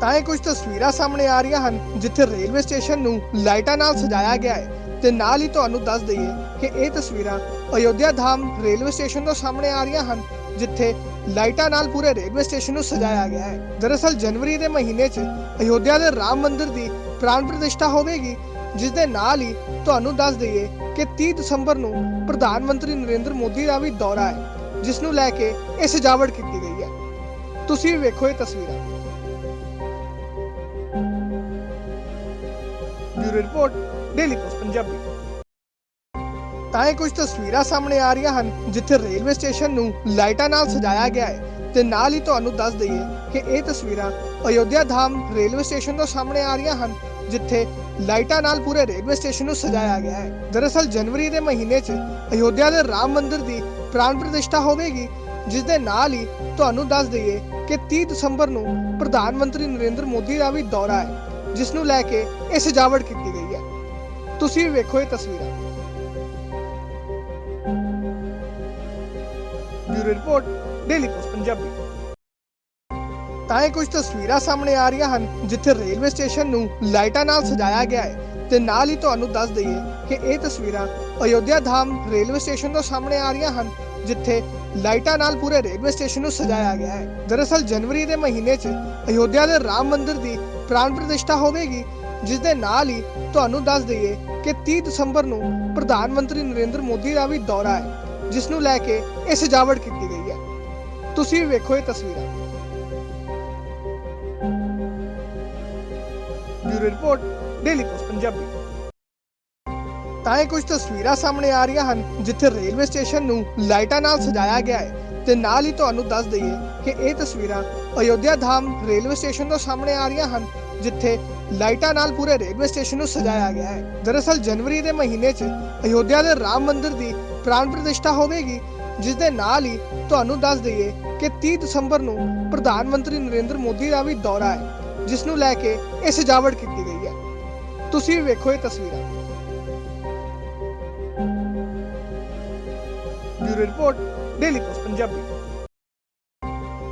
ਤਾਂ ਇਹ ਕੁਝ ਤਸਵੀਰਾਂ ਸਾਹਮਣੇ ਆ ਰਹੀਆਂ ਹਨ, ਜਿੱਥੇ ਰੇਲਵੇ ਸਟੇਸ਼ਨ ਨੂੰ ਲਾਈਟਾਂ ਨਾਲ ਸਜਾਇਆ ਗਿਆ ਹੈ। ਤੇ ਨਾਲ ਹੀ ਤੁਹਾਨੂੰ ਦੱਸ ਦਈਏ ਕਿ ਇਹ ਤਸਵੀਰਾਂ ਅਯੋਧਿਆ ਧਾਮ ਰੇਲਵੇ ਸਟੇਸ਼ਨ ਤੋਂ ਸਾਹਮਣੇ ਆ ਰਹੀਆਂ ਹਨ, ਜਿੱਥੇ ਲਾਈਟਾਂ ਨਾਲ ਪੂਰੇ ਰੇਲਵੇ ਸਟੇਸ਼ਨ ਨੂੰ ਸਜਾਇਆ ਗਿਆ ਹੈ। ਦਰਅਸਲ ਜਨਵਰੀ ਦੇ ਮਹੀਨੇ 'ਚ ਅਯੋਧਿਆ ਦੇ ਰਾਮ ਮੰਦਿਰ ਦੀ ਪ੍ਰਾਣ ਪ੍ਰਤਿਸ਼ਠਾ ਹੋਵੇਗੀ, ਜਿਸ ਦੇ ਨਾਲ ਹੀ ਤੁਹਾਨੂੰ ਦੱਸ ਦਈਏ ਕਿ 30 ਦਸੰਬਰ ਨੂੰ ਪ੍ਰਧਾਨ ਮੰਤਰੀ ਨਰਿੰਦਰ ਮੋਦੀ ਦਾ ਵੀ ਦੌਰਾ ਹੈ, ਜਿਸ ਨੂੰ ਲੈ ਕੇ ਇਹ ਸਜਾਵਟ ਕੀਤੀ ਗਈ ਹੈ। ਤੁਸੀਂ ਵੇਖੋ ਇਹ ਤਸਵੀਰਾਂ। Bureau report, daily post Punjabi. ਤਾਂ ਇਹ ਕੁਝ ਤਸਵੀਰਾਂ ਸਾਹਮਣੇ ਆ ਰਹੀਆਂ ਹਨ, ਜਿੱਥੇ ਰੇਲਵੇ ਸਟੇਸ਼ਨ ਨੂੰ ਲਾਈਟਾਂ ਨਾਲ ਸਜਾਇਆ ਗਿਆ ਹੈ। ਤੇ ਨਾਲ ਹੀ ਤੁਹਾਨੂੰ ਦੱਸ ਦਈਏ ਕਿ ਇਹ ਤਸਵੀਰਾਂ ਅਯੋਧਿਆ ਧਾਮ ਰੇਲਵੇ ਸਟੇਸ਼ਨ ਤੋਂ ਸਾਹਮਣੇ ਆ ਰਹੀਆਂ ਹਨ, ਜਿੱਥੇ ਲਾਈਟਾਂ ਨਾਲ ਪੂਰੇ ਰੇਲਵੇ ਸਟੇਸ਼ਨ ਨੂੰ ਸਜਾਇਆ ਗਿਆ ਹੈ। ਦਰਅਸਲ ਜਨਵਰੀ ਦੇ ਮਹੀਨੇ 'ਚ ਅਯੋਧਿਆ ਦੇ ਰਾਮ ਮੰਦਿਰ ਦੀ ਪ੍ਰਾਣ ਪ੍ਰਤਿਸ਼ਠਾ ਹੋਵੇਗੀ, ਜਿਸ ਦੇ ਨਾਲ ਹੀ ਤੁਹਾਨੂੰ ਦੱਸ ਦਈਏ ਕਿ 30 ਦਸੰਬਰ ਨੂੰ ਪ੍ਰਧਾਨ ਮੰਤਰੀ ਨਰਿੰਦਰ ਮੋਦੀ ਦਾ ਵੀ ਦੌਰਾ ਹੈ। ਜਿਸ ਨੂੰ ਲੈ ਕੇ ਇਹ ਸਜਾਵਟ ਕੀਤੀ ਗਈ ਹੈ। ਤੁਸੀਂ ਵੀ ਵੇਖੋ ਇਹ ਤਸਵੀਰਾਂ। Bureau report, daily post, Punjabi. ਤਾਂ ਇਹ ਕੁਝ ਤਸਵੀਰਾਂ ਸਾਹਮਣੇ ਆ ਰਹੀਆਂ ਹਨ, ਜਿੱਥੇ ਰੇਲਵੇ ਸਟੇਸ਼ਨ ਨੂੰ ਲਾਈਟਾਂ ਨਾਲ ਸਜਾਇਆ ਗਿਆ ਹੈ। ਤੇ ਨਾਲ ਹੀ ਤੁਹਾਨੂੰ ਦੱਸ ਦਈਏ ਕਿ ਇਹ ਤਸਵੀਰਾਂ ਅਯੋਧਿਆ ਧਾਮ ਰੇਲਵੇ ਸਟੇਸ਼ਨ ਤੋਂ ਸਾਹਮਣੇ ਆ ਰਹੀਆਂ ਹਨ ਜਿੱਥੇ ਲਾਈਟਾਂ ਨਾਲ ਪੂਰੇ ਰੇਲਵੇ ਸਟੇਸ਼ਨ ਨੂੰ ਸਜਾਇਆ ਗਿਆ ਹੈ। ਦਰਅਸਲ ਜਨਵਰੀ ਦੇ ਮਹੀਨੇ 'ਚ ਅਯੋਧਿਆ ਦੇ ਰਾਮ ਮੰਦਿਰ ਦੀ ਪ੍ਰਾਣ ਪ੍ਰਤਿਸ਼ਠਾ ਹੋਵੇਗੀ, ਜਿਸ ਦੇ ਨਾਲ ਹੀ ਤੁਹਾਨੂੰ ਦੱਸ ਦਈਏ ਕਿ 30 ਦਸੰਬਰ ਨੂੰ ਪ੍ਰਧਾਨ ਮੰਤਰੀ ਨਰਿੰਦਰ ਮੋਦੀ ਦਾ ਵੀ ਦੌਰਾ ਹੈ, ਜਿਸ ਨੂੰ ਲੈ ਕੇ ਇਹ ਸਜਾਵਟ ਕੀਤੀ ਗਈ ਹੈ। ਤੁਸੀਂ ਵੇਖੋ ਇਹ ਤਸਵੀਰਾਂ। Bureau report, daily post, Punjabi. ਤਾਂ ਇਹ ਕੁਝ ਤਸਵੀਰਾਂ ਸਾਹਮਣੇ ਆ ਰਹੀਆਂ ਹਨ, ਜਿੱਥੇ ਰੇਲਵੇ ਸਟੇਸ਼ਨ ਨੂੰ ਲਾਈਟਾਂ ਨਾਲ ਸਜਾਇਆ ਗਿਆ ਹੈ। ਤੇ ਨਾਲ ਹੀ ਤੁਹਾਨੂੰ ਦੱਸ ਦਈਏ ਕਿ ਇਹ ਤਸਵੀਰਾਂ ਅਯੋਧਿਆ ਧਾਮ ਰੇਲਵੇ ਸਟੇਸ਼ਨ ਤੋਂ ਸਾਹਮਣੇ ਆ ਰਹੀਆਂ ਹਨ, ਜਿੱਥੇ ਲਾਈਟਾਂ ਨਾਲ ਪੂਰੇ ਰੇਲਵੇ ਸਟੇਸ਼ਨ ਨੂੰ ਸਜਾਇਆ ਗਿਆ ਹੈ। ਦਰਅਸਲ ਜਨਵਰੀ ਦੇ ਮਹੀਨੇ 'ਚ ਅਯੋਧਿਆ ਦੇ ਰਾਮ ਮੰਦਿਰ ਦੀ ਪ੍ਰਾਣ ਪ੍ਰਤਿਸ਼ਠਾ ਹੋਵੇਗੀ, ਜਿਸ ਦੇ ਨਾਲ ਹੀ ਤੁਹਾਨੂੰ ਦੱਸ ਦਈਏ ਕਿ 30 ਦਸੰਬਰ ਨੂੰ ਪ੍ਰਧਾਨ ਮੰਤਰੀ ਨਰਿੰਦਰ ਮੋਦੀ ਦਾ ਵੀ ਦੌਰਾ ਹੈ, ਜਿਸ ਨੂੰ ਲੈ ਕੇ ਇਹ ਸਜਾਵਟ ਕੀਤੀ ਗਈ ਹੈ। ਤੁਸੀਂ ਵੀ ਵੇਖੋ ਇਹ ਤਸਵੀਰਾਂ। Bureau report, daily post Punjabi.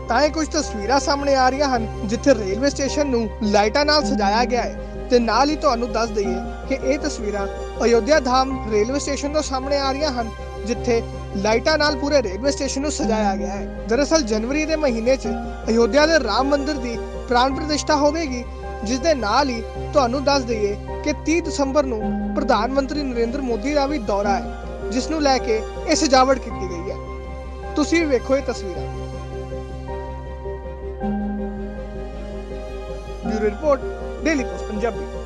ਤਾਂ ਇਹ ਕੁਝ ਤਸਵੀਰਾਂ ਸਾਹਮਣੇ ਆ ਰਹੀਆਂ ਹਨ, ਜਿੱਥੇ ਰੇਲਵੇ ਸਟੇਸ਼ਨ ਨੂੰ ਲਾਈਟਾਂ ਨਾਲ ਸਜਾਇਆ ਗਿਆ ਹੈ। ਤੇ ਨਾਲ ਹੀ ਤੁਹਾਨੂੰ ਦੱਸ ਦਈਏ ਕਿ ਇਹ ਤਸਵੀਰਾਂ ਅਯੋਧਿਆ ਧਾਮ ਰੇਲਵੇ ਸਟੇਸ਼ਨ ਤੋਂ ਸਾਹਮਣੇ ਆ ਰਹੀਆਂ ਹਨ, ਜਿੱਥੇ ਲਾਈਟਾਂ ਨਾਲ ਪੂਰੇ ਰੇਲਵੇ ਸਟੇਸ਼ਨ ਨੂੰ ਸਜਾਇਆ ਗਿਆ ਹੈ। ਦਰਅਸਲ ਜਨਵਰੀ ਦੇ ਮਹੀਨੇ 'ਚ ਅਯੋਧਿਆ ਦੇ ਰਾਮ ਮੰਦਿਰ ਦੀ ਪ੍ਰਾਣ ਪ੍ਰਤਿਸ਼ਠਾ ਹੋਵੇਗੀ, ਜਿਸ ਦੇ ਨਾਲ ਹੀ ਤੁਹਾਨੂੰ ਦੱਸ ਦਈਏ ਕਿ 30 ਦਸੰਬਰ ਨੂੰ ਪ੍ਰਧਾਨ ਮੰਤਰੀ ਨਰਿੰਦਰ ਮੋਦੀ ਦਾ ਵੀ ਦੌਰਾ ਹੈ। ਜਿਸ ਨੂੰ ਲੈ ਕੇ ਇਹ ਸਜਾਵਟ ਕੀਤੀ ਗਈ ਹੈ। ਤੁਸੀਂ ਵੇਖੋ ਇਹ ਤਸਵੀਰਾਂ। Bureau report, daily post, Punjabi.